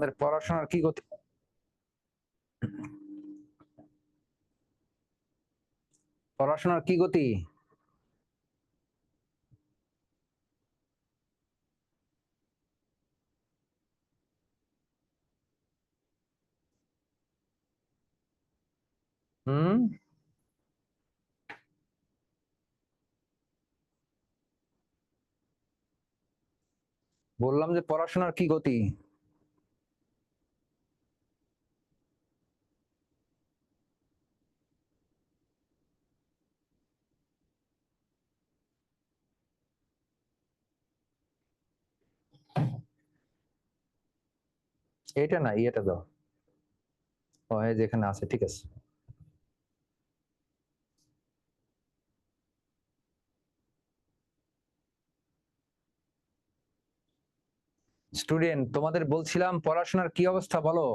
আমাদের পড়াশোনার কি গতি? পড়াশোনার কি গতি? হুম? বললাম যে পড়াশোনার কি গতি? এটা না ইয়েটা দাও। ও যেখানে আছে ঠিক আছে। স্টুডেন্ট তোমাদের বলছিলাম পড়াশোনার কি অবস্থা বলো।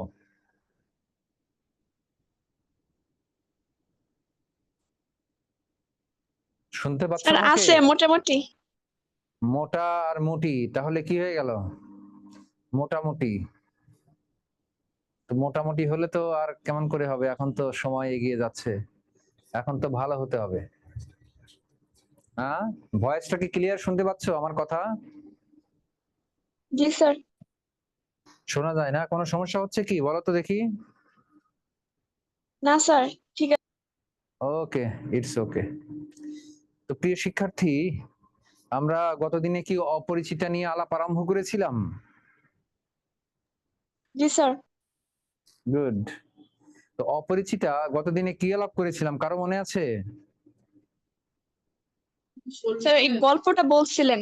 শুনতে পাচ্ছ আছে মোটামুটি। মোটা আর মুটি তাহলে কি হয়ে গেল? মোটামুটি। তো মোটামুটি হলে তো আর কেমন করে হবে? এখন তো সময় এগিয়ে যাচ্ছে। এখন তো ভালো হতে হবে। হ্যাঁ ভয়েসটা কি ক্লিয়ার শুনতে পাচ্ছো আমার কথা? জি স্যার শোনা যায় না? কোনো সমস্যা হচ্ছে কি? বলো তো দেখি। না স্যার ঠিক আছে। ওকে ইটস ওকে তো প্রিয় শিক্ষার্থী আমরা গতদিনে কি অপরিচিতা নিয়ে আলাপ আরম্ভ করেছিলাম? জি স্যার গুড তো অপরিচিতা গতদিনে কি আলাপ করেছিলাম? কারও মনে আছে? স্যার এই গল্পটা বলছিলেন।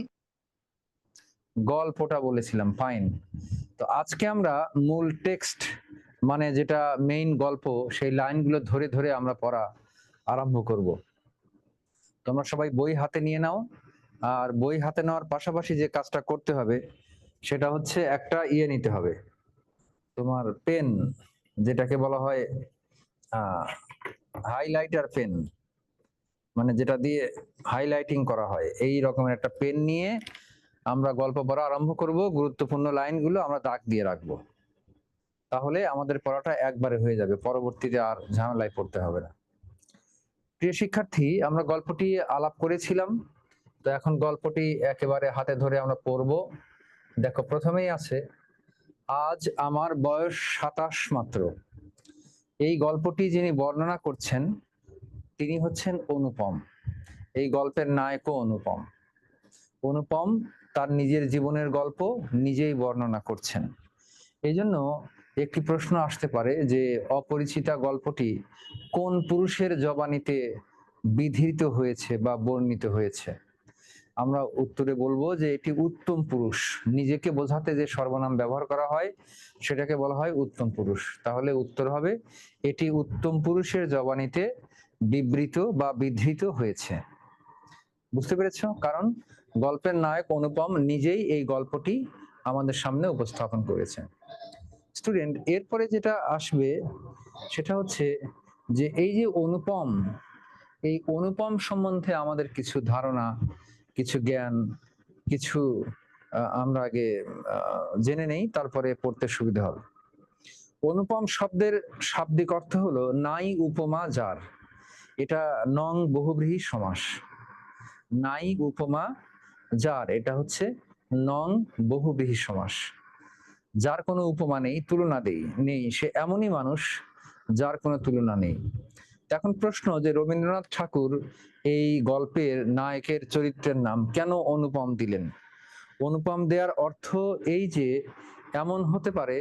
গল্পটা বলেছিলাম ফাইন তো আজকে আমরা মূল টেক্সট মানে যেটা মেইন গল্প সেই লাইনগুলো ধরে ধরে আমরা পড়া আরম্ভ করব। তোমরা সবাই বই হাতে নিয়ে নাও আর বই হাতে নেওয়ার পাশাপাশি যে কাজটা করতে হবে সেটা হচ্ছে একটা ইয়ে নিতে হবে। তোমার পেন যেটাকে বলা হয় হাইলাইটার পেন মানে যেটা দিয়ে হাইলাইটিং করা হয়। এই রকমের একটা পেন নিয়ে আমরা গল্প পড়া আরম্ভ করব, গুরুত্বপূর্ণ লাইনগুলো আমরা দাগ দিয়ে রাখব। তাহলে আমাদের পড়াটা একবারে হয়ে যাবে, পরবর্তীতে আর ঝামেলায় পড়তে হবে না। প্রিয় শিক্ষার্থী, আমরা গল্পটি আলাপ করেছিলাম, তো এখন গল্পটি একেবারে হাতে ধরে আমরা পড়ব। দেখো, প্রথমেই আছে আজ আমার বয়স সাতাশ মাত্র। এই গল্পটি যিনি বর্ণনা করছেন, তিনি হচ্ছেন অনুপম। এই গল্পের নায়কও অনুপম। অনুপম তার নিজের জীবনের গল্প নিজেই বর্ণনা করছেন। এই জন্য একটি প্রশ্ন আসতে পারে যে, অপরিচিতা গল্পটি কোন পুরুষের জবানিতে বিধৃত হয়েছে বা বর্ণিত হয়েছে? আমরা উত্তরে বলব যে এটি উত্তম পুরুষ। নিজেকে বোঝাতে যে সর্বনাম ব্যবহার করা হয়, সেটাকে বলা হয় উত্তম পুরুষ। তাহলে উত্তর হবে, এটি উত্তম পুরুষের জবানিতে বিবৃত বা বিধৃত হয়েছে। বুঝতে পেরেছ? কারণ গল্পের নায়ক অনুপম নিজেই এই গল্পটি আমাদের সামনে উপস্থাপন করেছে। স্টুডেন্ট, এরপরে যেটা আসবে, সেটা হচ্ছে যে এই যে অনুপম, এই অনুপম সম্বন্ধে আমাদের কিছু ধারণা কিছু জ্ঞান, কিছু আমরা আগে জেনে নেই, তারপরে পড়তে সুবিধা হবে। অনুপম শব্দের শাব্দিক অর্থ হলো নাই উপমা যার। এটা নং বহুব্রীহি সমাস। নাই উপমা যার, এটা হচ্ছে নং বহুব্রীহি সমাস। যার কোনো উপমা নেই, তুলনা দেই, নেই। সে এমনই মানুষ যার কোনো তুলনা নেই। এখন প্রশ্ন যে রবীন্দ্রনাথ ঠাকুর এই গল্পের নায়কের চরিত্রের নাম কেন অনুপম দিলেন? অনুপম দেওয়ার অর্থ এই যে, এমন হতে পারে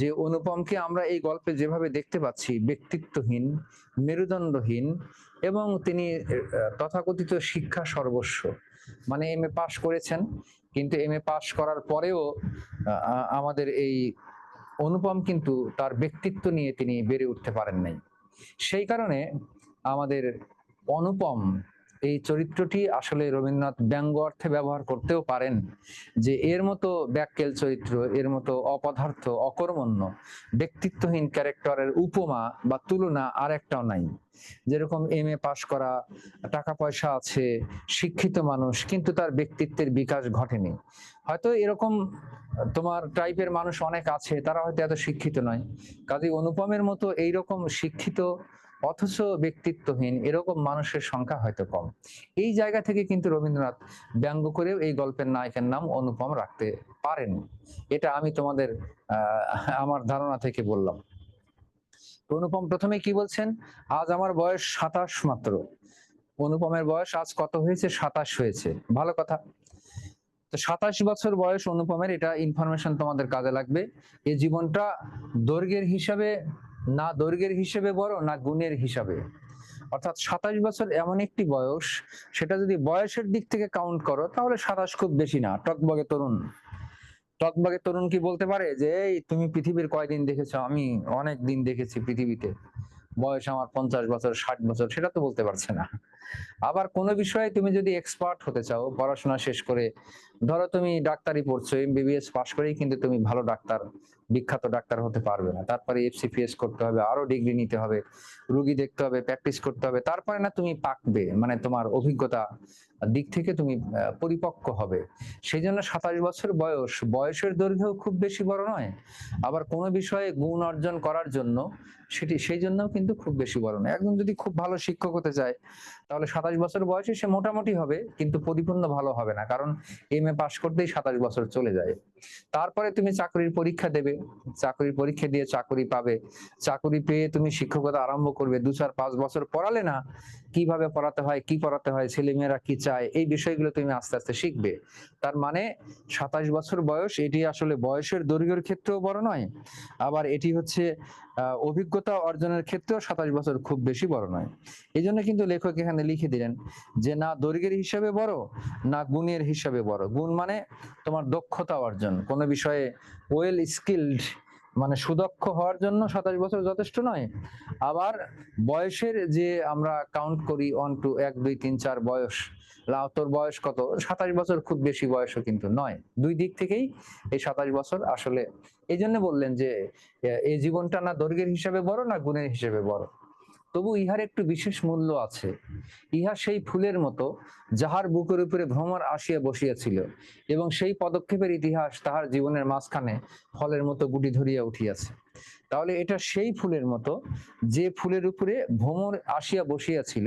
যে অনুপমকে আমরা এই গল্পে যেভাবে দেখতে পাচ্ছি, ব্যক্তিত্বহীন, মেরুদণ্ডহীন এবং তিনি তথাকথিত শিক্ষা সর্বস্ব। মানে এম এ পাশ করেছেন, কিন্তু এম এ পাশ করার পরেও আমাদের এই অনুপম কিন্তু তার ব্যক্তিত্ব নিয়ে তিনি বেড়ে উঠতে পারেন নাই। সেই কারণে আমাদের অনুপম এই চরিত্রটি আসলে রবীন্দ্রনাথ ব্যঙ্গ অর্থে ব্যবহার করতেও পারেন যে এর মতো ব্যাককেল চরিত্র, এর মতো অপদার্থ, অকর্মণ্য, ব্যক্তিত্বহীন ক্যারেক্টারের উপমা বা তুলনা আর একটাও নাই। যেরকম এম এ পাশ করা, টাকা পয়সা আছে, শিক্ষিত মানুষ, কিন্তু তার ব্যক্তিত্বের বিকাশ ঘটেনি। হয়তো এরকম তোমার টাইপের মানুষ অনেক আছে, তারা হয়তো এত শিক্ষিত নয়। কাজে অনুপমের মতো এইরকম শিক্ষিত অথচ ব্যক্তিত্বহীন এরকম মানুষের সংখ্যা হয়তো কম। এই জায়গা থেকে কিন্তু রবীন্দ্রনাথ ব্যঙ্গ করেও এই গল্পের নায়কের নাম অনুপম রাখতে পারেন। এটা আমি তোমাদের আমার ধারণা থেকে বললাম। অনুপম প্রথমে কি বলছেন? আজ আমার বয়স সাতাশ মাত্র। অনুপমের বয়স আজ কত হয়েছে? সাতাশ হয়েছে। ভালো কথা। তো সাতাশ বছর বয়স অনুপমের, এটা ইনফরমেশন তোমাদের কাজে লাগবে। এই জীবনটা দৈর্ঘ্যের হিসাবে না দৈর্ঘ্যের হিসেবে বড়, না গুণের হিসাবে। অর্থাৎ সাতাশ বছর এমন একটি বয়স, সেটা যদি বয়সের দিক থেকে কাউন্ট করো, তাহলে সাতাশ খুব বেশি না। টকবগে তরুণ। টকবগে তরুণ কি বলতে পারে যে, এই তুমি পৃথিবীর কয়দিন দেখেছ? আমি অনেক দিন দেখেছি পৃথিবীতে। বয়স আমার পঞ্চাশ বছর, ষাট বছর, সেটা তো বলতে পারছে না। আবার কোনো বিষয়ে তুমি যদি এক্সপার্ট হতে চাও, পড়াশোনা শেষ করে, ধরো তুমি ডাক্তারি পড়ছো এম এমবিবিএস পাশ করেই কিন্তু তুমি ভালো ডাক্তার। বিখ্যাত ডাক্তার হতে পারবে না। তারপরে এফসিপিএস করতে হবে, আরও ডিগ্রি নিতে হবে, রুগী দেখতে হবে প্র্যাকটিস করতে হবে, তারপরে না তুমি পাকবে মানে তোমার অভিজ্ঞতা দিক থেকে তুমি পরিপক্ক হবে। সেই জন্য সাতাশ বছর বয়স, বয়সের দৈর্ঘ্য খুব বেশি বড় নয়। আবার কোনো বিষয়ে গুণ অর্জন করার জন্য সেটি, সেই জন্যও কিন্তু খুব বেশি বড় নয়। একজন যদি খুব ভালো শিক্ষক হতে চায়, তাহলে সাতাশ বছর বয়সে সে মোটামুটি হবে, কিন্তু পরিপূর্ণ ভালো হবে না, কারণ এম এ পাশ করতেই সাতাশ বছর চলে যায়। তারপরে তুমি চাকরির পরীক্ষা দেবে। চাকরির পরীক্ষা দিয়ে চাকরি পাবে। চাকরি পেয়ে তুমি শিক্ষকতা আরম্ভ করবে। দু চার পাঁচ বছর পড়ালে না কীভাবে পড়াতে হয়, কি পড়াতে হয়, ছেলেমেয়েরা কি চায়, এই বিষয়গুলো তুমি আস্তে আস্তে শিখবে। তার মানে সাতাশ বছর বয়স, এটি আসলে বয়সের দৈর্ঘ্যের ক্ষেত্রেও বড় নয়, আবার এটি হচ্ছে অভিজ্ঞতা অর্জনের ক্ষেত্রেও সাতাশ বছর খুব বেশি বড় নয়। এই জন্য কিন্তু লেখক এখানে লিখে দিলেন যে, না দৈর্ঘ্যের হিসাবে বড়, না গুণের হিসাবে বড়। গুণ মানে তোমার দক্ষতা অর্জন। কোনো বিষয়ে ওয়েল স্কিল্ড মানে সুদক্ষ হওয়ার জন্য সাতাশ বছর যথেষ্ট নয়। আবার বয়সের যে আমরা কাউন্ট করি ওয়ান টু এক, দুই, তিন, চার বয়স তোর বয়স কত? সাতাশ বছর খুব বেশি বয়সও কিন্তু নয়। দুই দিক থেকেই এই সাতাশ বছর আসলে, এই জন্য বললেন যে এই জীবনটা না দৈর্ঘ্যের হিসাবে বড়, না গুণের হিসেবে বড়। তবু ইহার একটু বিশেষ মূল্য আছে। ইহা সেই ফুলের মতো, যাহার বুকের উপরে ভ্রমর আসিয়া বসিয়াছিল, এবং সেই পদক্ষেপের ইতিহাস তাহার জীবনের মাঝখানে ফলের মতো গুটি ধরিয়া উঠিয়াছে। তাহলে এটা সেই ফুলের মতো, যে ফুলের উপরে ভ্রমর আসিয়া বসিয়াছিল,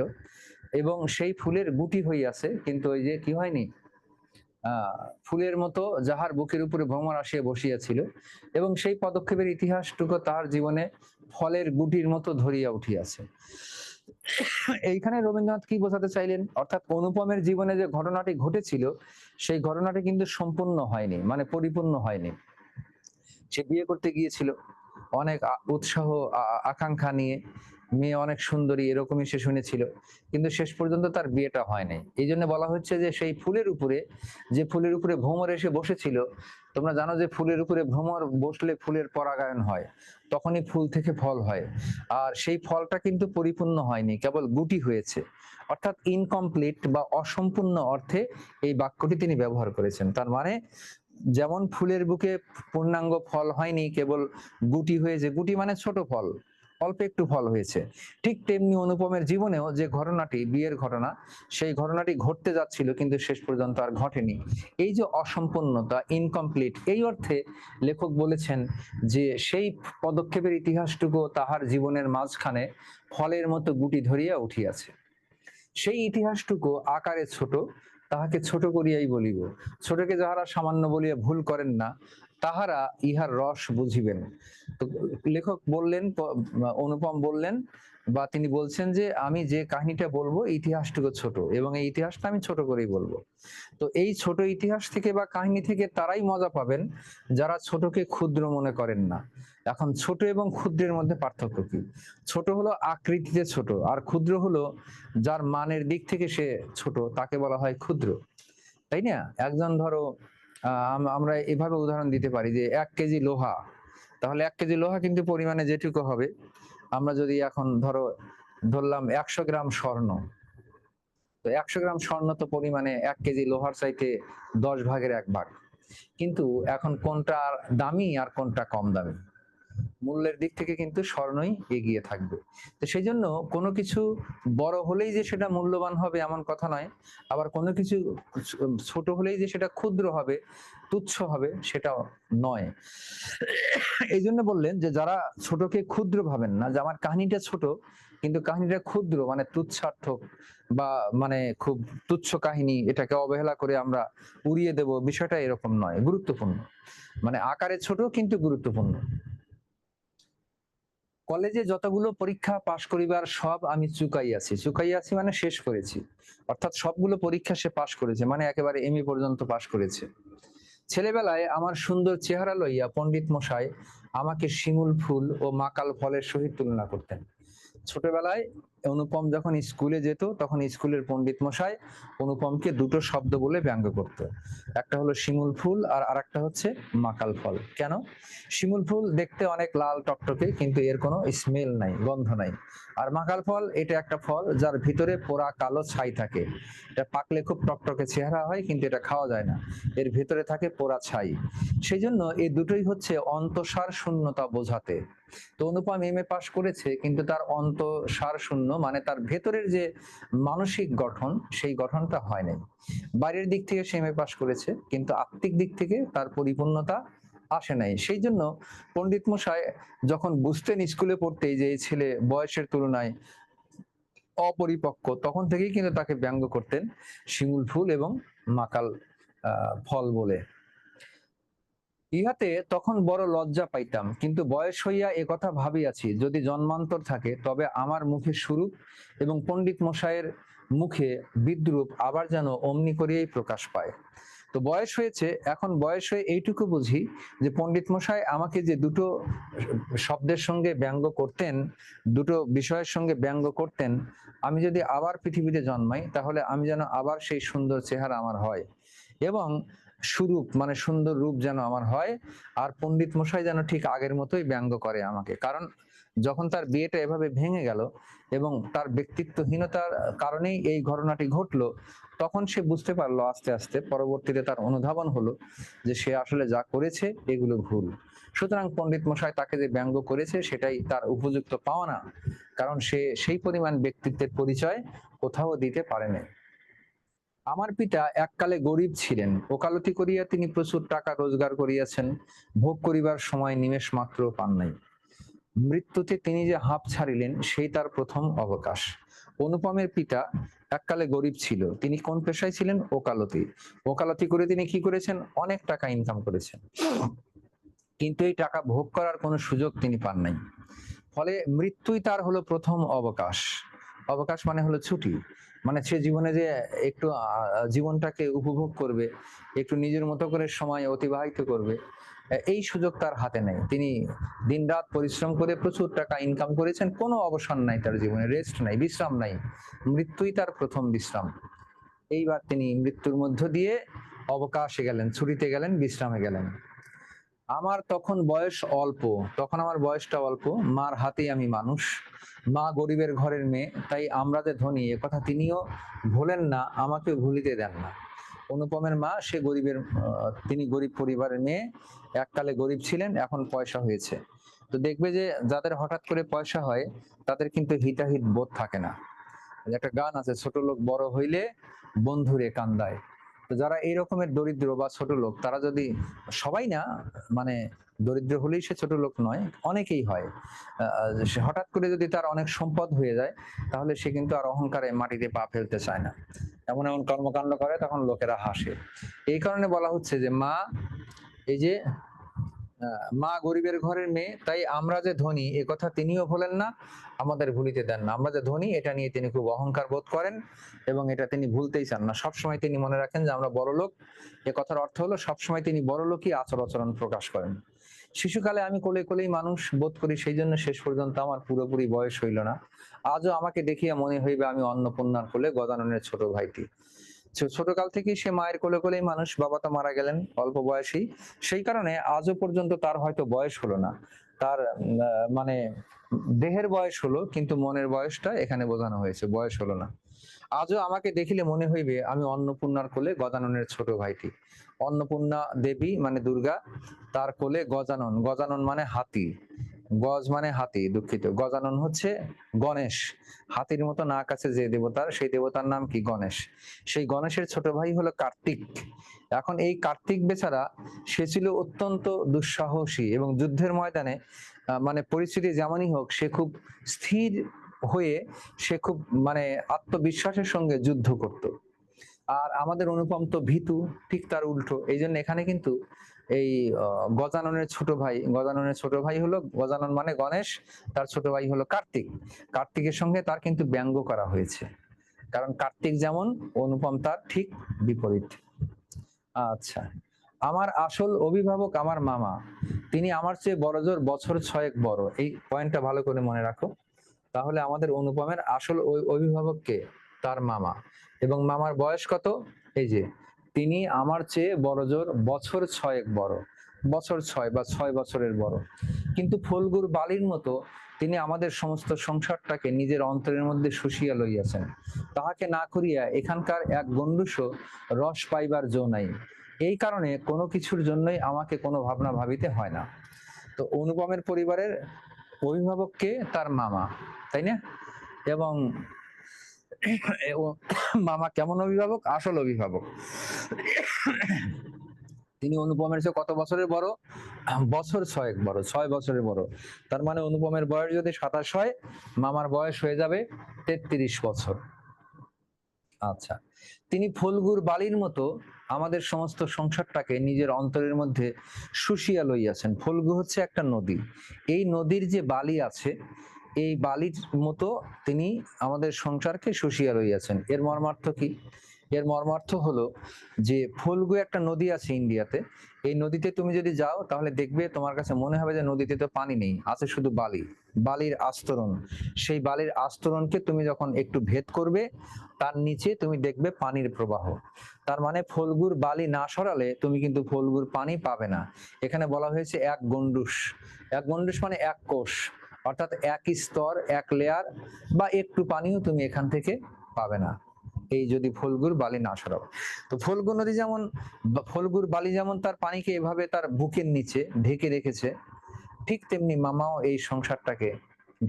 এবং সেই ফুলের গুটি হইয়াছে, কিন্তু ওই যে কি হয়নি? ফুলের মতো যাহার বুকের উপরে ভ্রমর আসিয়া বসিয়াছিল, এবং সেই পদক্ষেপের ইতিহাসটুকু তাহার জীবনে ফলের গুটির মতো ধরিয়া উঠিয়াছে। এইখানে রবীন্দ্রনাথ কি বোঝাতে চাইলেন? অর্থাৎ অনুপমের জীবনে যে ঘটনাটি ঘটেছিল, সেই ঘটনাটি কিন্তু সম্পূর্ণ হয়নি মানে পরিপূর্ণ হয়নি। সে বিয়ে করতে গিয়েছিল। অনেক উৎসাহ আকাঙ্ক্ষা নিয়ে মেয়ে অনেক সুন্দরী, এরকমই সে শুনেছিল। কিন্তু শেষ পর্যন্ত তার বিয়েটা হয়নি। এই জন্য বলা হচ্ছে যে সেই ফুলের উপরে, যে ফুলের উপরে ভ্রমর এসে বসেছিল তোমরা জানো যে ফুলের উপরে ভ্রমর বসলে ফুলের পরাগায়ন হয়, তখনই ফুল থেকে ফল হয়। আর সেই ফলটা কিন্তু পরিপূর্ণ হয়নি, কেবল গুটি হয়েছে। অর্থাৎ ইনকমপ্লিট বা অসম্পূর্ণ অর্থে এই বাক্যটি তিনি ব্যবহার করেছেন। তার মানে যেমন ফুলের বুকে পূর্ণাঙ্গ ফল হয়নি, কেবল গুটি হয়েছে। গুটি মানে ছোট ফল। অল্প একটু ফল হয়েছে। ঠিক তেমনি অনুপমের জীবনেও যে ঘটনাটি, বিয়ের ঘটনা, সেই ঘটনাটি ঘটতে যাচ্ছিল কিন্তু শেষ পর্যন্ত আর ঘটেনি। এই যে অসম্পূর্ণতা ইনকমপ্লিট এই অর্থে লেখক বলেছেন যে সেই পদক্ষেপের ইতিহাসটুকু তাহার জীবনের মাঝখানে ফলের মতো গুটি ধরিয়া উঠিয়াছে। সেই ইতিহাসটুকু আকারে ছোট, তাহাকে ছোট করিয়াই বলিব। ছোটকে যাহারা সামান্য বলিয়া ভুল করেন না তাহারা ইহার রস বুঝিবেন। তো লেখক বললেন অনুপম বললেন, বা তিনি বলছেন যে, আমি যে কাহিনীটা বলব, ইতিহাসটুকু ছোট, এবং এই ইতিহাসটা আমি ছোট করেই বলব। তো এই ছোট ইতিহাস থেকে বা কাহিনী থেকে তারাই মজা পাবেন, যারা ছোটকে ক্ষুদ্র মনে করেন না। এখন ছোট এবং ক্ষুদ্রের মধ্যে পার্থক্য কি? ছোট হলো আকৃতিতে ছোট, আর ক্ষুদ্র হলো যার মানের দিক থেকে সে ছোট, তাকে বলা হয় ক্ষুদ্র। তাই না? একজন ধরো আমরা এভাবে উদাহরণ দিতে পারি যে এক কেজি লোহা। তাহলে এক কেজি লোহা কিন্তু পরিমাণে যেটুকু হবে, আমরা যদি এখন ধরো ধরলাম একশো গ্রাম স্বর্ণ। তো একশো গ্রাম স্বর্ণ তো পরিমাণে এক কেজি লোহার চাইতে দশ ভাগের এক ভাগ। কিন্তু এখন কোনটা দামি আর কোনটা কম দামি? মূল্যের দিক থেকে কিন্তু স্বর্ণই এগিয়ে থাকবে। তো সেই জন্য কোনো কিছু বড় হলেই যে সেটা মূল্যবান হবে এমন কথা নয়। আবার কোনো কিছু ছোট হলেই যে সেটা ক্ষুদ্র হবে, তুচ্ছ হবে সেটা নয়। এই জন্য বললেন যে যারা ছোটকে ক্ষুদ্র ভাবেন না, যে আমার কাহিনীটা ছোট, কিন্তু কাহিনীটা ক্ষুদ্র মানে তুচ্ছার্থক বা মানে খুব তুচ্ছ কাহিনী, এটাকে অবহেলা করে আমরা উড়িয়ে দেব, বিষয়টা এরকম নয়, গুরুত্বপূর্ণ। মানে আকারে ছোট কিন্তু গুরুত্বপূর্ণ। কলেজে যতগুলো পরীক্ষা পাশ করিবার সব আমি চুকাইয়াছি। চুকাইয়াছি মানে শেষ করেছি। অর্থাৎ সবগুলো পরীক্ষা সে পাশ করেছে মানে একেবারে এম পর্যন্ত পাশ করেছে। ছেলেবেলায় আমার সুন্দর চেহারা লইয়া পণ্ডিত মশাই আমাকে শিমুল ফুল ও মাকাল ফলের সহিত তুলনা করতেন। ছোটবেলায় অনুপম যখন স্কুলে যেত, তখন স্কুলের পণ্ডিত মশাই অনুপমকে দুটো শব্দ বলে ব্যঙ্গ করত। একটা হলো শিমুল ফুল আর আরেকটা হচ্ছে মাকাল ফল। কেন? শিমুল ফুল দেখতে অনেক লাল টকটকে, কিন্তু এর কোনো স্মেল নাই, গন্ধ নাই। আর মাকাল ফল এটা একটা ফল যার ভিতরে পোড়া কালো ছাই থাকে। এটা পাকলে খুব টকটকে চেহারা হয়, কিন্তু এটা খাওয়া যায় না। এর ভিতরে থাকে পোড়া ছাই। সেই জন্য এই দুটোই হচ্ছে অন্তঃসার শূন্যতা বোঝাতে। তো অনুপম এম এ পাশ করেছে, কিন্তু তার অন্তঃসার শূন্য মানে তার ভেতরের যে মানসিক গঠন, সেই গঠনটা হয় নাই বাইরের দিক থেকে সে এম পাশ করেছে, কিন্তু আত্মিক দিক থেকে তার পরিপূর্ণতা আসে নাই। সেই জন্য পণ্ডিত মশাই যখন বুঝতেন স্কুলে পড়তেই যে এই ছেলে বয়সের তুলনায় অপরিপক্ক, তখন থেকেই কিন্তু তাকে ব্যঙ্গ করতেন শিমুল ফুল এবং মাকাল ফল বলে। ইহাতে তখন বড় লজ্জা পাইতাম, কিন্তু বয়স হইয়া একথা ভাবিয়াছি, যদি জন্মান্তর থাকে, তবে আমার মুখে স্বরূপ এবং পণ্ডিত মশাইয়ের মুখে বিদ্রুপ আবার যেন অমনি করিয়াই প্রকাশ পায়। তো বয়স হয়েছে, এখন বয়স হয়ে এইটুকু বুঝি যে পণ্ডিত মশাই আমাকে যে দুটো শব্দের সঙ্গে ব্যঙ্গ করতেন, দুটো বিষয়ের সঙ্গে ব্যঙ্গ করতেন, আমি যদি আবার পৃথিবীতে জন্মাই, তাহলে আমি যেন আবার সেই সুন্দর চেহারা আমার হয়। এবং সুরূপ মানে সুন্দর রূপ যেন আমার হয়, আর পণ্ডিত মশাই যেন ঠিক আগের মতোই ব্যঙ্গ করে আমাকে। কারণ যখন তার বিয়েটা এভাবে ভেঙে গেল এবং তার ব্যক্তিত্বহীনতার কারণেই এই ঘটনাটি ঘটলো, তখন সে বুঝতে পারল আস্তে আস্তে পরবর্তীতে তার অনুধাবন হলো যে সে আসলে যা করেছে এগুলো ভুল। সুতরাং পণ্ডিত মশাই তাকে যে ব্যঙ্গ করেছে সেটাই তার উপযুক্ত পাওয়া না কারণ সে সেই পরিমাণ ব্যক্তিত্বের পরিচয় কোথাও দিতে পারেনি। আমার পিতা এককালে গরিব ছিলেন। ওকালতি করিয়া তিনি প্রচুর টাকা রোজগার করিয়াছেন। ভোগ করিবার সময় নিমেষ মাত্র পান নাই। মৃত্যুতে তিনি যে হাঁপ ছাড়িলেন, সেই তার প্রথম অবকাশ। অনুপমের পিতা এককালে গরিব ছিল। তিনি কোন পেশায় ছিলেন? ওকালতি। ওকালতি করে তিনি কি করেছেন? অনেক টাকা ইনকাম করেছেন। কিন্তু এই টাকা ভোগ করার কোনো সুযোগ তিনি পান নাই। ফলে মৃত্যুই তার হলো প্রথম অবকাশ। অবকাশ মানে হলো ছুটি। মানে সে জীবনে যে একটু জীবনটাকে উপভোগ করবে, একটু নিজের মতো করে সময় অতিবাহিত করবে এই সুযোগ তার হাতে নেই। তিনি দিনরাত পরিশ্রম করে প্রচুর টাকা ইনকাম করেছেন, কোনো অবসর নাই তার জীবনে রেস্ট নাই, বিশ্রাম নাই, মৃত্যুই তার প্রথম বিশ্রাম। এইবার তিনি মৃত্যুর মধ্য দিয়ে অবকাশে গেলেন, ছুটিতে গেলেন, বিশ্রামে গেলেন। আমার তখন বয়স অল্প, তখন আমার বয়সটা অল্প, মার হাতেই আমি মানুষ, মা গরিবের ঘরের মেয়ে, তাই আমরা যে ধনী কথা তিনিও ভোলেন না আমাকে ভুলিতে দেন না। অনুপমের মা, সে গরিবের তিনি গরিব পরিবারের মেয়ে, এককালে গরিব ছিলেন, এখন পয়সা হয়েছে। তো দেখবে যে যাদের হঠাৎ করে পয়সা হয়, তাদের কিন্তু হিতাহিত বোধ থাকে না। একটা গান আছে, ছোট লোক বড় হইলে বন্ধুরে কান্দায়। যারা এই রকমের দরিদ্র বা ছোট লোক, তারা যদি, সবাই না মানে দরিদ্র হলেই সে ছোট লোক নয়, অনেকেই হয়। হঠাৎ করে যদি তার অনেক সম্পদ হয়ে যায়, তাহলে সে কিন্তু আর অহংকারে মাটিতে পা ফেলতে চায় না। এমন এমন কর্মকাণ্ড করে, তখন লোকেরা হাসে। এই কারণে বলা হচ্ছে যে, মা, এই যে মা গরিবের ঘরের মেয়ে, তাই আমরা যে ধনী, এ কথা তিনিও বলেন না, আমাদের ভুলিতে দেন না। আমরা যে ধনী, এটা নিয়ে তিনি খুব অহংকার বোধ করেন এবং এটা তিনি ভুলতেই চান না। সবসময় তিনি মনে রাখেন যে আমরা বড় লোক। এ কথার অর্থ হলো, সবসময় তিনি বড় লোকই আচার আচরণ প্রকাশ করেন। শিশুকালে আমি কোলে কোলেই মানুষ বোধ করি, সেই জন্য শেষ পর্যন্ত আমার পুরোপুরি বয়স হইল না। আজও আমাকে দেখিয়া মনে হইবে আমি অন্নপূর্ণার কোলে গদাননের ছোট ভাইটি। ছোটকাল থেকেই সে মায়ের কোলে কোলেই মানুষ, বাবা তো মারা গেলেন অল্প বয়সেই। সেই কারণে আজও পর্যন্ত তার হয়তো বয়স হলো না। তার মানে দেহের বয়স হলো, কিন্তু মনের বয়সটা এখানে বোঝানো হয়েছে, বয়স হলো না। আজও আমাকে দেখিলে মনে হইবে, আমি অন্নপূর্ণার কোলে গজাননের ছোট ভাইটি। অন্নপূর্ণা দেবী মানে দুর্গা, তার কোলে গজানন। গজানন মানে হাতি। গজ মানে হাতি, দুঃখিত। গজানন হচ্ছে গণেশ। হাতির মতো নাক আছে যে দেবতার, সেই দেবতার নাম কি? গণেশ। সেই গণেশের ছোট ভাই হলো কার্তিক। এখন এই কার্তিক বেচারা, সে ছিল অত্যন্ত দুঃসাহসী এবং যুদ্ধের ময়দানে মানে পরিস্থিতি যেমনই হোক, সে খুব স্থির হয়ে, সে খুব মানে আত্মবিশ্বাসের সঙ্গে যুদ্ধ করত। আর আমাদের অনুপম তো ভীতু, ঠিক তার উল্টো। এই জন্য এখানে কিন্তু এই গজাননের ছোট ভাই, গজাননের ছোট ভাই হলো, গজানন মানে গণেশ, তার ছোট ভাই হলো কার্তিক। কার্তিকের সঙ্গে তার কিন্তু ব্যঙ্গ করা হয়েছে। কারণ কার্তিক যেমন, অনুপম তার ঠিক বিপরীত। আচ্ছা আমার আসল অভিভাবক আমার মামা। তিনি আমার চেয়ে বড়জোর বছর ছয়েক বড়। এই পয়েন্টটা ভালো করে মনে রাখো। তাহলে আমাদের অনুপমের আসল অভিভাবককে তার মামা। এবং মামার বয়স কত? এই যে, তিনি আমার চেয়ে বড়জোর বছর ছয়েক বড়। বছর ছয় বা ছয় বছরের বড়। কিন্তু ফলগুর বালির মতো তিনি আমাদের সমস্ত সংসারটাকে নিজের অন্তরের মধ্যে শুষিয়া লইয়াছেন। তাহাকে না করিয়া এখানকার এক গণ্ডুষও রস পাইবার জো নাই। এই কারণে কোনো কিছুর জন্যই আমাকে কোনো ভাবনা ভাবিতে হয় না। তো অনুপমের পরিবারের অভিভাবককে তার মামা, তাই না? এবং মামা কেমন অভিভাবক? আসল অভিভাবক। তিনি অনুপমের চেয়ে কত বছরের বড়? বছর ছয়েক বড়, ছয় বছরের বড়। তার মানে অনুপমের বয়স যদি সাতাশ হয়, মামার বয়স হয়ে যাবে তেত্রিশ বছর। আচ্ছা তিনি ফুলগুর বালির মতো আমাদের সমস্ত সংসারটাকে নিজের অন্তরের মধ্যে শুষিয়া লইয়াছেন। ফুলগু হচ্ছে একটা নদী। এই নদীর যে বালি আছে এই বালির মতো তিনি আমাদের সংসারকে শুষিয়া রইয়াছেন এর মর্মার্থ কি? এর মর্মার্থ হলো যে ফলগু একটা নদী আছে ইন্ডিয়াতে, এই নদীতে তুমি যদি যাও তাহলে দেখবে তোমার কাছে মনে হবে যে নদীতে তো পানি নেই, আছে শুধু বালি। বালির আস্তরণ, সেই বালির আস্তরণকে তুমি যখন একটু ভেদ করবে, তার নিচে তুমি দেখবে পানির প্রবাহ। তার মানে ফলগুর বালি না সরালে তুমি কিন্তু ফলগুর পানি পাবে না। এখানে বলা হয়েছে এক গন্ডুস। এক গন্ডুস মানে এক কোষ। অর্থাৎ এক স্তর, এক লেয়ার বা একটু পানিও তুমি এখান থেকে পাবে না। এই যদি ফলগুর বালি না সরাও। তো ফলগু নদী যেমন, ফলগুর বালি যেমন তার পানিকে এভাবে তার বুকের নিচে ঢেকে রেখেছে, ঠিক তেমনি মামাও এই সংসারটাকে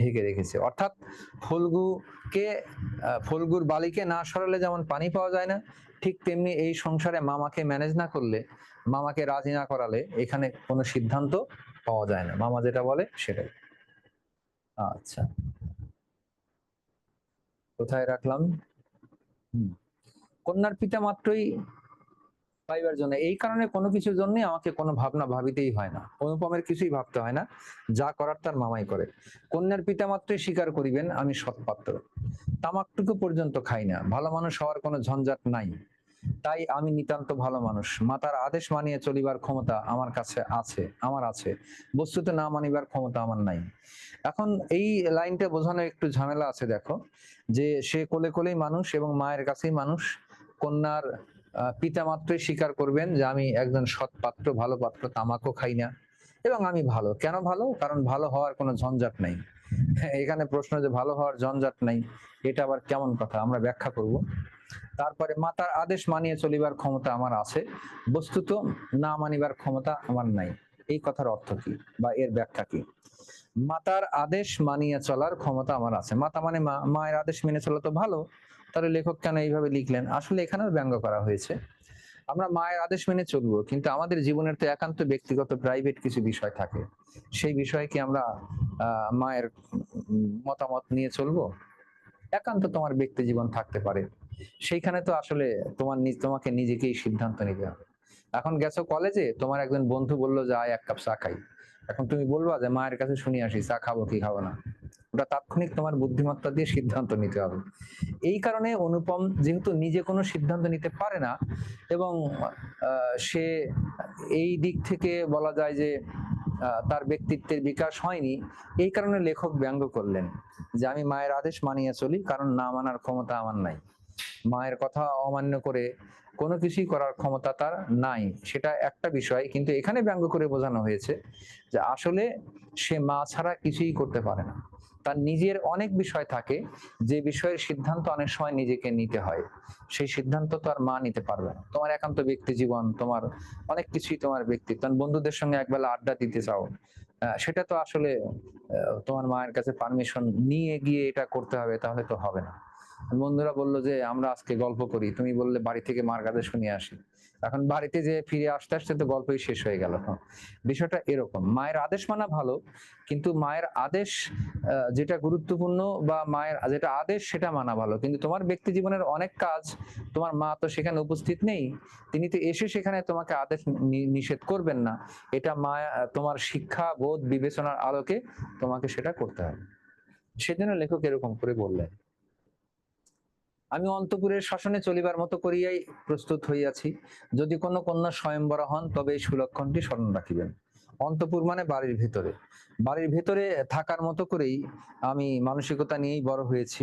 ঢেকে রেখেছে। অর্থাৎ ফলগুকে ফলগুর বালিকে না সরালে যেমন পানি পাওয়া যায় না, ঠিক তেমনি এই সংসারে মামাকে ম্যানেজ না করলে, মামাকে রাজি না করালে এখানে কোনো সিদ্ধান্ত পাওয়া যায় না। মামা যেটা বলে সেটাই। আচ্ছা। কোথায় রাখলাম? কন্যার পিতা মাত্রই পাইবার জন্য। এই কারণে কোনো কিছুর জন্য আমাকে কোনো ভাবনা ভাবিতেই হয় না। অনুপমের কিছুই ভাবতে হয় না। যা করার তার মামাই করে। কন্যার পিতা মাত্রই স্বীকার করিবেন, আমি সৎপাত্র। তামাকটুকু পর্যন্ত খাই না। ভালো মানুষ হওয়ার কোনো ঝঞ্ঝাট নাই। তাই আমি নিতান্ত ভালো মানুষ। মাতার আদেশ মানিয়ে চলিবার ক্ষমতা আমার কাছে আছে, আমার আছে। বস্তুতে না মানিবার ক্ষমতা আমার নাই। এখন এই লাইনটা বোঝানো একটু ঝামেলা আছে, দেখো। যে সে কোলে কোলেই মানুষ এবং মায়ের কাছেই মানুষ। কন্যার পিতা মাত্রই স্বীকার করবেন যে আমি একজন সৎ পাত্র, ভালো পাত্র, তামাকও খাই না। এবং আমি ভালো। কেন ভালো? কারণ ভালো হওয়ার কোনো ঝঞ্ঝাট নাই। এখানে প্রশ্ন যে ভালো হওয়ার ঝঞ্ঝাট নাই, এটা আবার কেমন কথা? আমরা ব্যাখ্যা করব। তারপরে মাতার আদেশ মানিয়ে চলিবার ক্ষমতা আমার আছে। বস্তুত না মানিবার ক্ষমতা আমার নাই। এই কথার অর্থ কি বা এর ব্যাখ্যা কি? মাতার আদেশ মানিয়ে চলার ক্ষমতা আমার আছে। মাতা মানে মা। মায়ের আদেশ মেনে চলা তো ভালো। তাহলে লেখক কেন এইভাবে লিখলেন? আসলে এখানেও ব্যঙ্গ করা হয়েছে। আমরা মায়ের আদেশ মেনে চলবো, কিন্তু আমাদের জীবনের তো একান্ত ব্যক্তিগত প্রাইভেট কিছু বিষয় থাকে। সেই বিষয়ে কি আমরা মায়ের মতামত নিয়ে চলবো? একান্ত তোমার ব্যক্তি জীবন থাকতে পারে। সেইখানে তো আসলে তোমার তোমাকে নিজেকেই সিদ্ধান্ত নিতে হবে। এখন গেছো কলেজে তোমার একজন বন্ধু বলল যে, আয় এক কাপ চা খাই। এখন তুমি বলবা যে, মায়ের কাছে শুনি আসি, চা খাব কি খাব না? ওটা তাৎক্ষণিক তোমার বুদ্ধিমত্তা দিয়ে সিদ্ধান্ত নিতে হবে। এই কারণে অনুপম যেহেতু নিজে কোনো সিদ্ধান্ত নিতে পারে না এবং সে এই দিক থেকে বলা যায় যে তার ব্যক্তিত্বের বিকাশ হয়নি। এই কারণে লেখক ব্যঙ্গ করলেন যে, আমি মায়ের আদেশ মানিয়ে চলি, কারণ না মানার ক্ষমতা আমার নাই। মায়ের কথা অমান্য করে কোনো কিছুই করার ক্ষমতা তার নাই। সেটা একটা বিষয়, কিন্তু এখানে ব্যঙ্গ করে বোঝানো হয়েছে যে, আসলে সে মা ছাড়া কিছুই করতে পারে না। তার নিজের অনেক বিষয় থাকে, যে বিষয়ের সিদ্ধান্ত অনেক সময় নিজেকে নিতে হয়। সেই সিদ্ধান্ত তো আর মা নিতে পারবে না। তোমার একান্ত ব্যক্তি জীবন, তোমার অনেক কিছুই তোমার ব্যক্তি তোমার বন্ধুদের সঙ্গে একবেলা আড্ডা দিতে চাও সেটা তো আসলে তোমার মায়ের কাছে পারমিশন নিয়ে গিয়ে এটা করতে হবে, তাহলে তো হবে না। বন্ধুরা বলল যে, আমরা আজকে গল্প করি। তুমি বললে বাড়ি থেকে মার কাছে শুনে আসি। এখন বাড়িতে যে ফিরে আসতে আসতে তো গল্পই শেষ হয়ে গেল। বিষয়টা এরকম। মায়ের আদেশ মানা ভালো, কিন্তু মায়ের আদেশ যেটা গুরুত্বপূর্ণ বা মায়ের যেটা আদেশ, সেটা মানা ভালো। কিন্তু তোমার ব্যক্তি জীবনের অনেক কাজ, তোমার মা তো সেখানে উপস্থিত নেই, তিনি তো এসে সেখানে তোমাকে আদেশ নিষেধ করবেন না। এটা মা, তোমার শিক্ষা, বোধ, বিবেচনার আলোকে তোমাকে সেটা করতে হবে। সেজন্য লেখক এরকম করে বললেন। আমি অন্তপুরের শাসনে চলিবার মতো করিয়াই প্রস্তুত হইয়াছি। যদি কোনো কন্যা স্বয়ংবরা হন, তবে এই সুলক্ষণটি স্মরণ রাখিবেন। অন্তপুর মানে বাড়ির ভেতরে। বাড়ির ভেতরে থাকার মতো করেই আমি মানসিকতা নিয়েই বড় হয়েছি।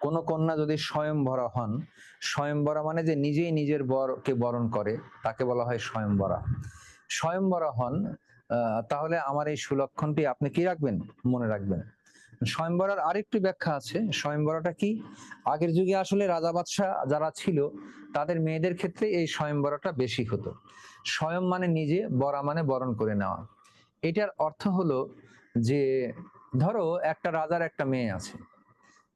কোন কন্যা যদি স্বয়ংবরা হন স্বয়ংবরা মানে যে নিজেই নিজের বরকে বরণ করে, তাকে বলা হয় স্বয়ংবরা স্বয়ংবরা হন তাহলে আমার এই সুলক্ষণটি আপনি কি রাখবেন? মনে রাখবেন। স্বয়ংবরার আরেকটি ব্যাখ্যা আছে। স্বয়ংবরাটা কি? আগের যুগে আসলে রাজা বাদশাহ যারা ছিল, তাদের মেয়েদের ক্ষেত্রে এই স্বয়ংবরাটা বেশি হতো। স্বয়ং মানে নিজে, বরা মানে বরণ করে নেওয়া। এটার অর্থ হলো যে, ধরো একটা রাজার একটা মেয়ে আছে।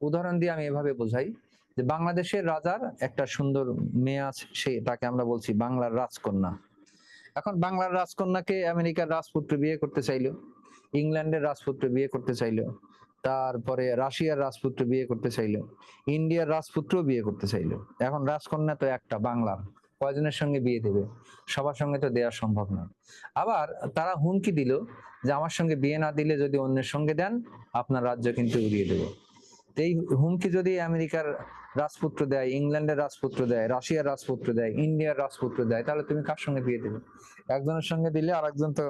উদাহরণ দিয়ে আমি এভাবে বোঝাই যে, বাংলাদেশের রাজার একটা সুন্দর মেয়ে আছে, সে, তাকে আমরা বলছি বাংলার রাজকন্যা। এখন বাংলার রাজকন্যাকে আমেরিকার রাজপুত্র বিয়ে করতে চাইলো, ইংল্যান্ডের রাজপুত্র বিয়ে করতে চাইলো। তারপরে রাশিয়ার রাজপুত্র বিয়ে করতে চাইলো, ইন্ডিয়ার রাজপুত্র বিয়ে করতে চাইলো। এখন রাজকন্যা তো একটা বাংলার কয়জনের সঙ্গে বিয়ে দেবে? সবার সঙ্গে তো দেওয়া সম্ভব না। আবার তারা হুমকি দিল যে আমার সঙ্গে বিয়ে না দিলে যদি অন্যের সঙ্গে দেন, আপনার রাজ্য কিন্তু উড়িয়ে দেবো। এই হুমকি যদি আমেরিকার রাজপুত্র দেয়, ইংল্যান্ডের রাজপুত্র দেয়, রাশিয়ার রাজপুত্র দেয়, ইন্ডিয়ার রাজপুত্র দেয়, তাহলে তুমি কার সঙ্গে বিয়ে দেবে? একজনের সঙ্গে দিলে আরেকজন তো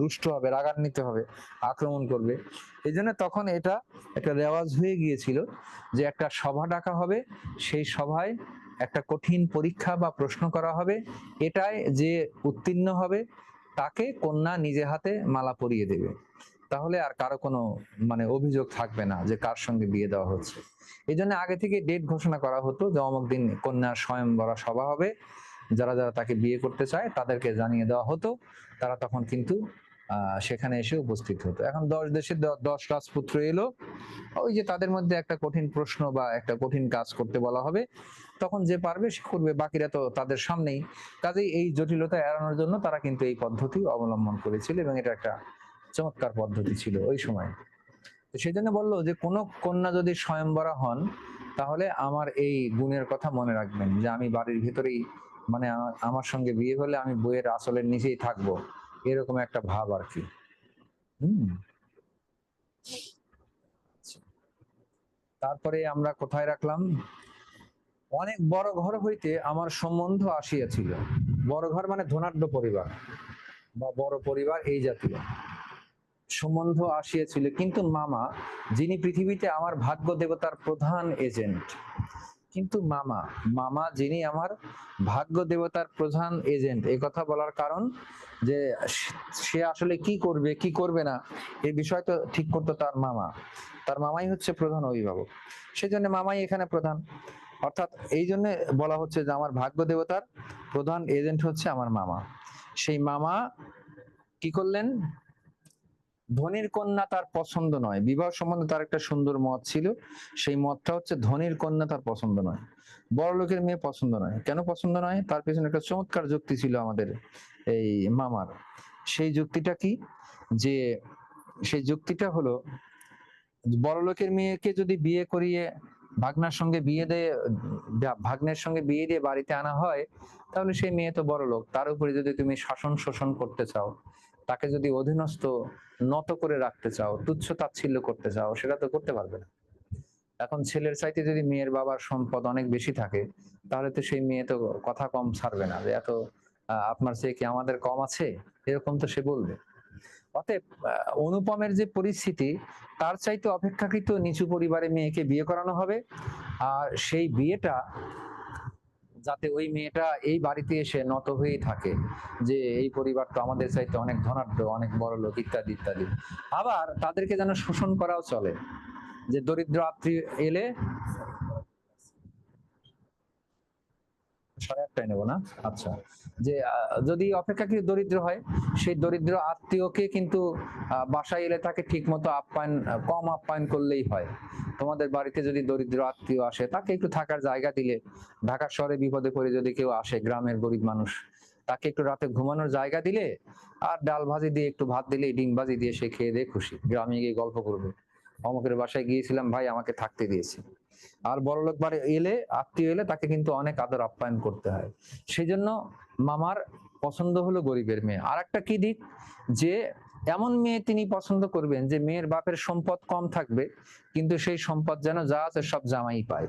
রুষ্ট হবে, রাগান্বিত হবে, আক্রমণ করবে। এই জন্য তখন এটা একটা রেওয়াজ হয়ে গিয়েছিল যে একটা সভা ডাকা হবে, সেই সভায় একটা কঠিন পরীক্ষা বা প্রশ্ন করা হবে, এটাই যে উত্তীর্ণ হবে, তাকে কন্যা নিজে হাতে মালা পরিয়ে দেবে। তাহলে আর কারও কোনো মানে অভিযোগ থাকবে না যে কার সঙ্গে বিয়ে দেওয়া হচ্ছে। এই জন্য আগে থেকে ডেট ঘোষণা করা হতো যে অমুক দিন কন্যার স্বয়ংবরা সভা হবে যারা যারা তাকে বিয়ে করতে চায়, তাদেরকে জানিয়ে দেওয়া হতো। তারা তখন কিন্তু সেখানে এসে উপস্থিত হতো। এখন দশ দেশের দশ রাজপুত্র এলো। ওই যে তাদের মধ্যে একটা কঠিন প্রশ্ন বা একটা কঠিন কাজ করতে বলা হবে। তখন যে পারবে, সে করবে। বাকিরা তো তাদের সামনেই। কাজেই এই জটিলতা এড়ানোর জন্য তারা কিন্তু এই পদ্ধতি অবলম্বন করেছিল এবং এটা একটা চমৎকার পদ্ধতি ছিল ওই সময়। তো সেই জন্য বলল যে, কোনো কন্যা যদি স্বয়ংবরা হন, তাহলে আমার এই গুণের কথা মনে রাখবেন যে, আমি বাড়ির ভিতরেই মানে আমার- সঙ্গে বিয়ে হলে আমি বইয়ের আসলের নিচেই থাকব। এরকম একটা ভাব আর কি হুম তারপরে আমরা কোথায় রাখলাম? অনেক বড় ঘর হইতে আমার সম্বন্ধ আসিয়াছিল। বড় ঘর মানে ধনাঢ্য পরিবার বা বড় পরিবার এই জাতীয়। সম্বন্ধ আসিয়াছিল, কিন্তু মামা, যিনি পৃথিবীতে আমার ভাগ্য দেবতার প্রধান এজেন্ট কিন্তু মামা মামা যিনি আমার ভাগ্য দেবতার প্রধান এজেন্ট এই কথা বলার কারণ যে সে- আসলে কি করবে কি করবে না এই বিষয় তো ঠিক করতো তার মামা। তার মামাই হচ্ছে প্রধান অভিভাবক। সেজন্য মামাই এখানে প্রধান। অর্থাৎ এই জন্য বলা হচ্ছে যে আমার ভাগ্য দেবতার প্রধান এজেন্ট হচ্ছে আমার মামা। সেই মামা কি করলেন? ধনির কন্যা তার পছন্দ নয়। বিবাহ সম্বন্ধে তার একটা সুন্দর মত ছিল। সেই মতটা হচ্ছে ধনির কন্যা তার পছন্দ নয়। বড় লোকের মেয়ে পছন্দ নয়। কেন পছন্দ নয়? তার পেছনে একটা চমৎকার যুক্তি ছিল আমাদের এই মামার। সেই যুক্তিটা কি? যে সেই যুক্তিটা হলো, বড় লোকের মেয়েকে যদি বিয়ে করিয়ে ভাগনার সঙ্গে বিয়ে দিয়ে ভাগ্নের সঙ্গে বিয়ে দিয়ে বাড়িতে আনা হয়, তাহলে সেই মেয়ে তো বড় লোক। তার উপরে যদি তুমি শাসন শোষণ করতে চাও তাকে যদি অধীনস্থ নত করে রাখতে চাও, তুচ্ছ তাচ্ছিল্য করতে চাও, সেটা তো করতে পারবে না। এখন ছেলের চাইতে যদি মেয়ের বাবার সম্পদ অনেক বেশি থাকে, তাহলে তো সেই মেয়ে তো কথা কম ছাড়বে না যে এত আপনার চেয়ে কি আমাদের কম আছে? এরকম তো সে বলবে। অতএব অনুপমের যে পরিস্থিতি, তার চাইতে অপেক্ষাকৃত নিচু পরিবারে মেয়েকে বিয়ে করানো হবে। আর সেই বিয়েটা যাতে ওই মেয়েটা এই বাড়িতে এসে নত হয়েই থাকে যে এই পরিবার তো আমাদের চাইতে অনেক ধনাঢ্য, অনেক বড় লোক, ইত্যাদি ইত্যাদি। আবার তাদেরকে যেন শোষণ করাও চলে। যে দরিদ্র আত্মীয় এলে সাড়ে নেব না? আচ্ছা। যে যদি অপেক্ষাকৃত দরিদ্র হয়, সেই দরিদ্র আত্মীয়কে কিন্তু বাসায় এলে তাকে ঠিক মতো আপ্যায়ন কম আপ্যায়ন করলেই হয়। তোমাদের বাড়িতে যদি দরিদ্র আত্মীয় আসে, তাকে একটু থাকার জায়গা দিলে ঢাকা শহরে বিপদে পড়ে যদি কেউ আসে, গ্রামের গরিব মানুষ, তাকে একটু রাতে ঘুমানোর জায়গা দিলে, আর ডাল ভাজি দিয়ে একটু ভাত দিলে, ডিম ভাজি দিয়ে সে খেয়ে দিয়ে খুশি। গ্রামে গিয়ে গল্প করবে। অমুকের বাসায় গিয়েছিলাম, ভাই আমাকে থাকতে দিয়েছে। আর বড়লোক বাড়ি এলে, আত্মীয় এলে তাকে কিন্তু অনেক আদর আপ্যায়ন করতে হয়। সেই জন্য মামার পছন্দ হলো গরিবের মেয়ে। আর একটা কি দিক? যে এমন মেয়ে তিনি পছন্দ করবেন যে মেয়ের বাপের সম্পদ কম থাকবে, কিন্তু সেই সম্পদ যেন যা আছে সব জামাই পায়।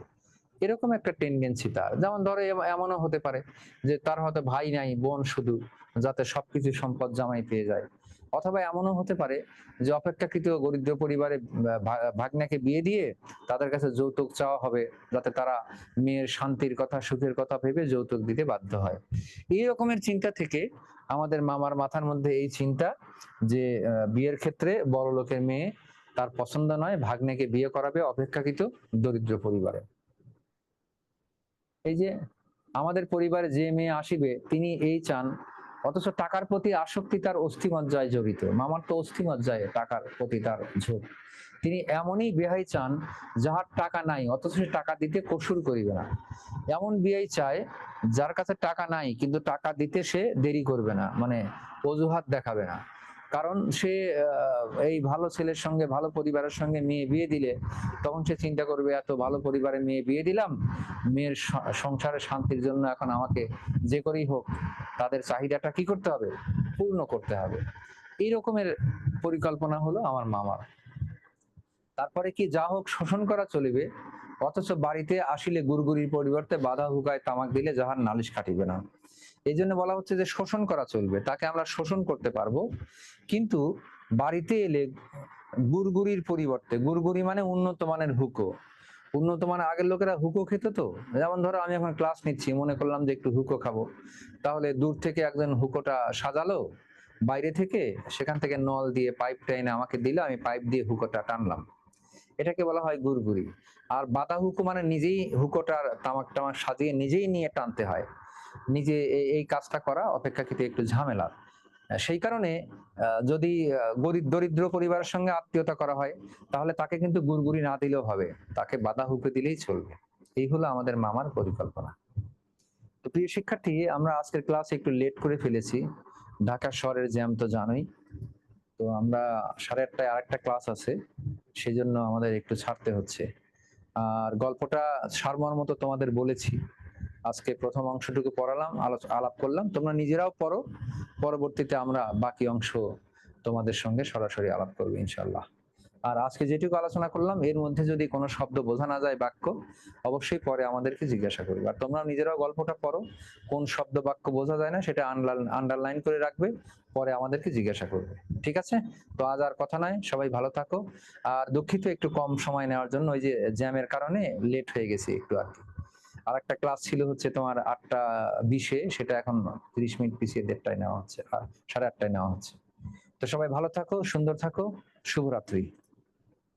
এরকম একটা টেন্ডেন্সি তার। যেমন ধরো এমনও হতে পারে যে তার হয়তো ভাই নাই, বোন শুধু, যাতে সবকিছু সম্পদ জামাই পেয়ে যায়। অথবা এমনও হতে পারে যে অপেক্ষাকৃত দরিদ্র পরিবারে ভাগ্নাকে বিয়ে দিয়ে তাদের কাছে যৌতুক চাওয়া হবে যাতে তারা মেয়ের শান্তির কথা, সুখের কথা ভেবে যৌতুক দিতে বাধ্য হয়। এই রকমের চিন্তা থেকে আমাদের মামার মাথার মধ্যে এই চিন্তা যে বিয়ের ক্ষেত্রে বড় লোকের মেয়ে তার পছন্দ নয়, ভাগ্নেকে বিয়ে করাবে অপেক্ষাকৃত দরিদ্র পরিবারে। এই যে আমাদের পরিবারে যে মেয়ে আসিবে, তিনি এই চান অথচ টাকার প্রতি আসক্তি তার অস্থিমজ্জায় জড়িত। মামার তো অস্থিমজ্জায় টাকার প্রতি তার ঝোঁক। তিনি এমনই বেহাই চান যাহার টাকা নাই, অথচ সে টাকা দিতে কসুর করিবে না। এমন বিয়াই চায় যার কাছে টাকা নাই, কিন্তু টাকা দিতে সে দেরি করবে না মানে অজুহাত দেখাবে না। কারণ সে এই ভালো ছেলের সঙ্গে, ভালো পরিবারের সঙ্গে মেয়ে বিয়ে দিলে তখন সে চিন্তা করবে, এত ভালো পরিবারে মেয়ে বিয়ে দিলাম, মেয়ের স- সংসারের শান্তির জন্য এখন আমাকে যে করেই হোক, তাদের চাহিদাটা কি করতে হবে? পূর্ণ করতে হবে। এই রকমের পরিকল্পনা হলো আমার মামার। তারপরে কি যা হোক শোষণ করা চলিবে, অথচ বাড়িতে আসিলে গুরগুরির পরিবর্তে বাধা হুকায় তামাক দিলে যাহার নালিশ কাটিবে না। এই জন্য বলা হচ্ছে যে শোষণ করা চলবে, তাকে আমরা শোষণ করতে পারব। কিন্তু বাড়িতে এলে গুরগুরির পরিবর্তে গুরগুরি মানে উন্নত মানের হুকো। উন্নত মানের আগের লোকেরা হুকো খেত তো? যেমন ধরো আমি এখন ক্লাস নিচ্ছি, মনে করলাম যে একটু হুকো খাব। তাহলে দূর থেকে একজন হুকোটা সাজালো, বাইরে থেকে সেখান থেকে নল দিয়ে পাইপ টাইনে আমাকে দিল, আমি পাইপ দিয়ে হুকোটা টানলাম। এটাকে বলা হয় গুরগুরি আর বাদা হুকো মানে নিজেই হুকোটার তামাক টামাক সাজিয়ে নিজেই নিয়ে টানতে হয়। নিজে এই কাজটা করা অপেক্ষাকৃত একটু ঝামেলা। সেই কারণে যদি গরিব, দরিদ্র পরিবারের সঙ্গে আত্মীয়তা করা হয়, তাহলে তাকে কিন্তু গুরগুরি না দিলেও হবে। তাকে বাধা হুকে দিলেই চলবে। এই হলো আমাদের মামার পরিকল্পনা। তো প্রিয় শিক্ষার্থী, আমরা আজকের ক্লাস একটু লেট করে ফেলেছি। ঢাকা শহরের জ্যাম তো জানোই। তো আমরা সাড়ে আটটায় আরেকটা ক্লাস আছে সেই জন্য আমাদের একটু ছাড়তে হচ্ছে। আর গল্পটা সারমর মতো তোমাদের বলেছি। আজকে প্রথম অংশটুকু পড়ালাম আলাপ করলাম। তোমরা নিজেরাও পড়ো। পরবর্তীতে আমরা বাকি অংশ তোমাদের সঙ্গে সরাসরি আলাপ করব ইনশাল্লাহ আর আজকে যেটুকু আলোচনা করলাম, এর মধ্যে যদি কোনো শব্দ বোঝা না যায় বাক্য, অবশ্যই পরে আমাদেরকে জিজ্ঞাসা করবে। আর তোমরা নিজেরাও গল্পটা পড়ো, কোন শব্দ বাক্য বোঝা যায় না সেটা আন্ডারলাইন করে রাখবে, পরে আমাদেরকে জিজ্ঞাসা করবে। ঠিক আছে? তো আজ আর কথা নাই, সবাই ভালো থাকো। আর দুঃখিত একটু কম সময় নেওয়ার জন্য, ওই যে জ্যামের কারণে লেট হয়ে গেছে একটু আর কি। আর একটা ক্লাস ছিল হচ্ছে তোমার আটটা বিশে, সেটা এখন তিরিশ মিনিট পিছিয়ে দেড়টায় নেওয়া হচ্ছে সাড়ে আটটায় নেওয়া হচ্ছে। তো সবাই ভালো থাকো, সুন্দর থাকো, শুভরাত্রি।